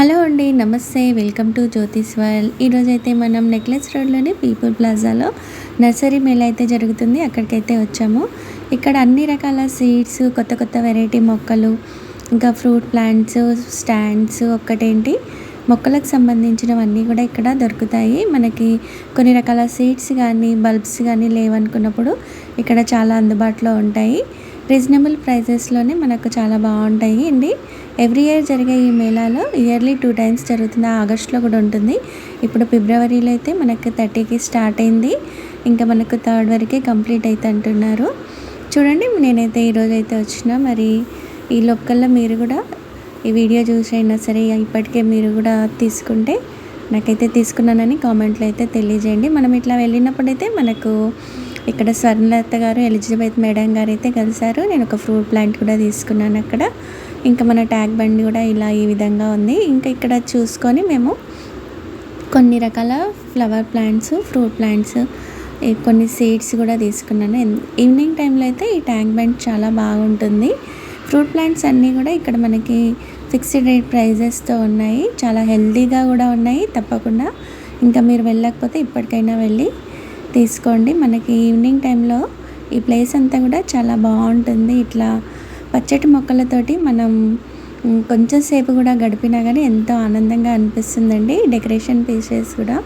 Hello అండి నమస్తే. Welcome to Jyothish while ఈరోజైతే మనం నెక్లెస్ రోడ్లోని పీపుల్ ప్లాజాలో నర్సరీ మేళ అయితే జరుగుతుంది. అక్కడికైతే వచ్చాము. ఇక్కడ అన్ని రకాల సీడ్స్ కొత్త కొత్త వెరైటీ మొక్కలు ఇంకా ఫ్రూట్ ప్లాంట్స్ స్టాండ్స్ ఒక్కటేంటి మొక్కలకు సంబంధించినవన్నీ కూడా ఇక్కడ దొరుకుతాయి. మనకి కొన్ని రకాల సీడ్స్ కానీ బల్బ్స్ కానీ లేవనుకున్నప్పుడు ఇక్కడ చాలా అందుబాటులో ఉంటాయి. రీజనబుల్ ప్రైజెస్లోనే మనకు చాలా బాగుంటాయి. అండి ఎవ్రీ ఇయర్ జరిగే ఈ మేళాలో ఇయర్లీ టూ టైమ్స్ జరుగుతుంది ఆగస్ట్లో కూడా ఉంటుంది. ఇప్పుడు ఫిబ్రవరిలో అయితే మనకు థర్టీకి స్టార్ట్ అయింది. ఇంకా మనకు థర్డ్ వరకే కంప్లీట్ అయితే అంటున్నారు. చూడండి నేనైతే ఈరోజు అయితే వచ్చిన. మరి ఈ లోకల్లో మీరు కూడా ఈ వీడియో చూసైనా సరే ఇప్పటికే మీరు కూడా తీసుకుంటే నాకైతే తీసుకున్నానని కామెంట్లో అయితే తెలియజేయండి. మనం ఇట్లా వెళ్ళినప్పుడైతే మనకు ఇక్కడ స్వర్ణలత గారు ఎలిజబెత్ మేడం గారు అయితే కలిశారు. నేను ఒక ఫ్రూట్ ప్లాంట్ కూడా తీసుకున్నాను అక్కడ. ఇంకా మన ట్యాగ్ బండి కూడా ఇలా ఈ విధంగా ఉంది. ఇంకా ఇక్కడ చూసుకొని మేము కొన్ని రకాల ఫ్లవర్ ప్లాంట్స్ ఫ్రూట్ ప్లాంట్స్ కొన్ని సీడ్స్ కూడా తీసుకున్నాను. ఈవినింగ్ టైంలో అయితే ఈ ట్యాంక్ బండ్ చాలా బాగుంటుంది. ఫ్రూట్ ప్లాంట్స్ అన్నీ కూడా ఇక్కడ మనకి ఫిక్స్డ్ రేట్ ప్రైజెస్తో ఉన్నాయి. చాలా హెల్తీగా కూడా ఉన్నాయి తప్పకుండా. ఇంకా మీరు వెళ్ళకపోతే ఇప్పటికైనా వెళ్ళి తీసుకోండి. మనకి ఈవినింగ్ టైంలో ఈ ప్లేస్ అంతా కూడా చాలా బాగుంటుంది. ఇట్లా పచ్చటి మొక్కలతోటి మనం కొంచెం సేపు కూడా గడిపినా కానీ ఎంతో ఆనందంగా అనిపిస్తుందండి. డెకరేషన్ పీసెస్ కూడా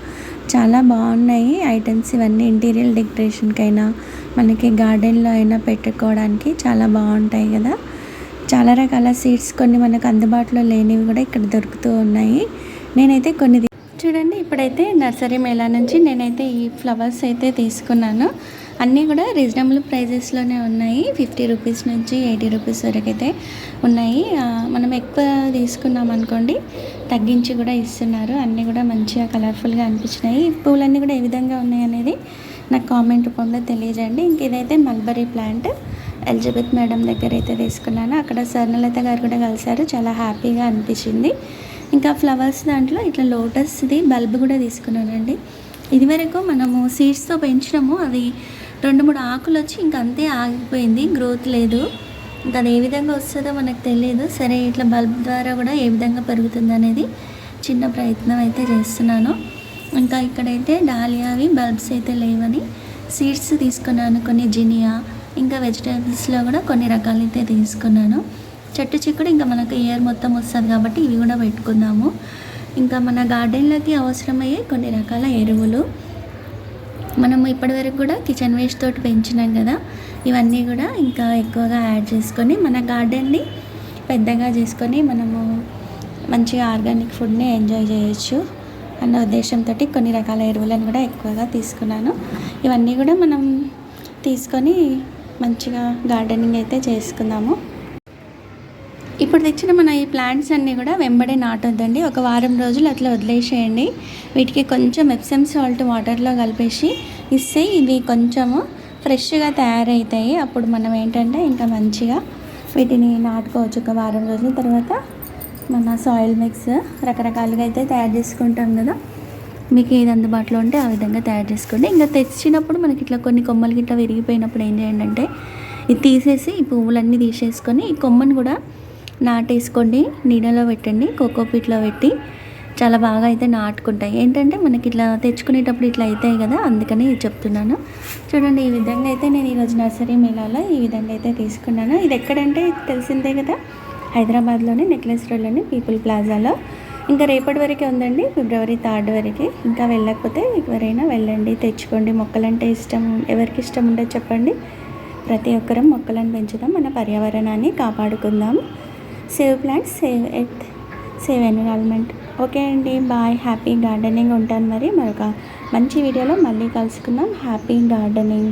చాలా బాగున్నాయి. ఐటమ్స్ ఇవన్నీ ఇంటీరియర్ డెకరేషన్కైనా మనకి గార్డెన్లో అయినా పెట్టుకోవడానికి చాలా బాగుంటాయి కదా. చాలా రకాల సీడ్స్ కొన్ని మనకు అందుబాటులో లేనివి కూడా ఇక్కడ దొరుకుతూ ఉన్నాయి. నేనైతే కొన్ని చూడండి ఇప్పుడైతే నర్సరీ మేళా నుంచి నేనైతే ఈ ఫ్లవర్స్ అయితే తీసుకున్నాను. అన్నీ కూడా రీజనబుల్ ప్రైజెస్లోనే ఉన్నాయి. ఫిఫ్టీ రూపీస్ నుంచి ఎయిటీ రూపీస్ వరకు అయితే ఉన్నాయి మనం ఎక్కువ తీసుకున్నాం అనుకోండి తగ్గించి కూడా ఇస్తున్నారు. అన్నీ కూడా మంచిగా కలర్ఫుల్గా అనిపించినాయి. పూలన్నీ కూడా ఏ విధంగా ఉన్నాయి అనేది నాకు కామెంట్ రూపంలో తెలియజేయండి. ఇంక ఇదైతే మల్బరీ ప్లాంట్ ఎలిజబెత్ మేడం దగ్గర అయితే తీసుకున్నాను. అక్కడ స్వర్ణలత గారు కూడా కలిశారు. చాలా హ్యాపీగా అనిపించింది. ఇంకా ఫ్లవర్స్ దాంట్లో ఇట్లా లోటస్ది బల్బ్ కూడా తీసుకున్నానండి. ఇదివరకు మనము సీడ్స్తో పెంచినాము అది రెండు మూడు ఆకులు వచ్చి ఇంక అంతే ఆగిపోయింది గ్రోత్ లేదు. ఇంకా అది ఏ విధంగా వస్తుందో మనకు తెలియదు. సరే ఇట్లా బల్బ్ ద్వారా కూడా ఏ విధంగా పెరుగుతుంది అనేది చిన్న ప్రయత్నం అయితే చేస్తున్నాను. ఇంకా ఇక్కడైతే డాలియావి బల్బ్స్ అయితే లేవని సీడ్స్ తీసుకున్నాను కొన్ని జినియా ఇంకా వెజిటేబుల్స్లో కూడా కొన్ని రకాలు అయితే తీసుకున్నాను. చెట్టు చిక్కుడు ఇంకా మనకు ఇయర్ మొత్తం వస్తుంది కాబట్టి ఇవి కూడా పెట్టుకుందాము. ఇంకా మన గార్డెన్లోకి అవసరమయ్యే కొన్ని రకాల ఎరువులు. మనము ఇప్పటివరకు కూడా కిచెన్ వేస్ట్ తోటి పెంచినాం కదా. ఇవన్నీ కూడా ఇంకా ఎక్కువగా యాడ్ చేసుకొని మన గార్డెన్ని పెద్దగా చేసుకొని మనము మంచిగా ఆర్గానిక్ ఫుడ్ని ఎంజాయ్ చేయొచ్చు అన్న ఉద్దేశంతో కొన్ని రకాల ఎరువులను కూడా ఎక్కువగా తీసుకున్నాను. ఇవన్నీ కూడా మనం తీసుకొని మంచిగా గార్డెనింగ్ అయితే చేసుకుందాము. ఇప్పుడు తెచ్చిన మన ఈ ప్లాంట్స్ అన్నీ కూడా వెంబడే నాటొద్దండి. ఒక వారం రోజులు అట్లా వదిలేసేయండి. వీటికి కొంచెం ఎప్సమ్ సాల్ట్ వాటర్లో కలిపేసి ఇస్తే ఇవి కొంచెము ఫ్రెష్గా తయారవుతాయి అప్పుడు మనం ఏంటంటే ఇంకా మంచిగా వీటిని నాటుకోవచ్చు. ఒక వారం రోజుల తర్వాత మన సాయిల్ మిక్స్ రకరకాలుగా అయితే తయారు చేసుకుంటాం కదా. మీకు ఏది అందుబాటులో ఉంటే ఆ విధంగా తయారు చేసుకోండి. ఇంకా తెచ్చినప్పుడు మనకి ఇట్లా కొన్ని కొమ్మలు గిట్లా విరిగిపోయినప్పుడు ఏం చేయండి అంటే ఇది తీసేసి ఈ పువ్వులన్నీ తీసేసుకొని ఈ కొమ్మను కూడా నాటేసుకోండి నీడలో పెట్టండి కోకోపీట్లో పెట్టి చాలా బాగా అయితే నాటుకుంటాయి. ఏంటంటే మనకి ఇట్లా తెచ్చుకునేటప్పుడు ఇట్లా అవుతాయి కదా అందుకని చెప్తున్నాను. చూడండి ఈ విధంగా అయితే నేను ఈరోజు నర్సరీ మేళాలో ఈ విధంగా అయితే తీసుకున్నాను. ఇది ఎక్కడంటే తెలిసిందే కదా హైదరాబాద్లోని నెక్లెస్ రోడ్లోని పీపుల్ ప్లాజాలో. ఇంకా రేపటి వరకే ఉందండి ఫిబ్రవరి థర్డ్ వరకు. ఇంకా వెళ్ళకపోతే ఎవరైనా వెళ్ళండి తెచ్చుకోండి. మొక్కలంటే ఇష్టం ఎవరికి ఇష్టం ఉంటే చెప్పండి. ప్రతి ఒక్కరం మొక్కలను పెంచుదాం మన పర్యావరణాన్ని కాపాడుకుందాం. Save plants save earth save environment okay అండి బాయ్ హ్యాపీ గార్డెనింగ్ ఉంటాను మరి. మరొక మంచి వీడియోలో మళ్ళీ కలుసుకుందాం. Happy gardening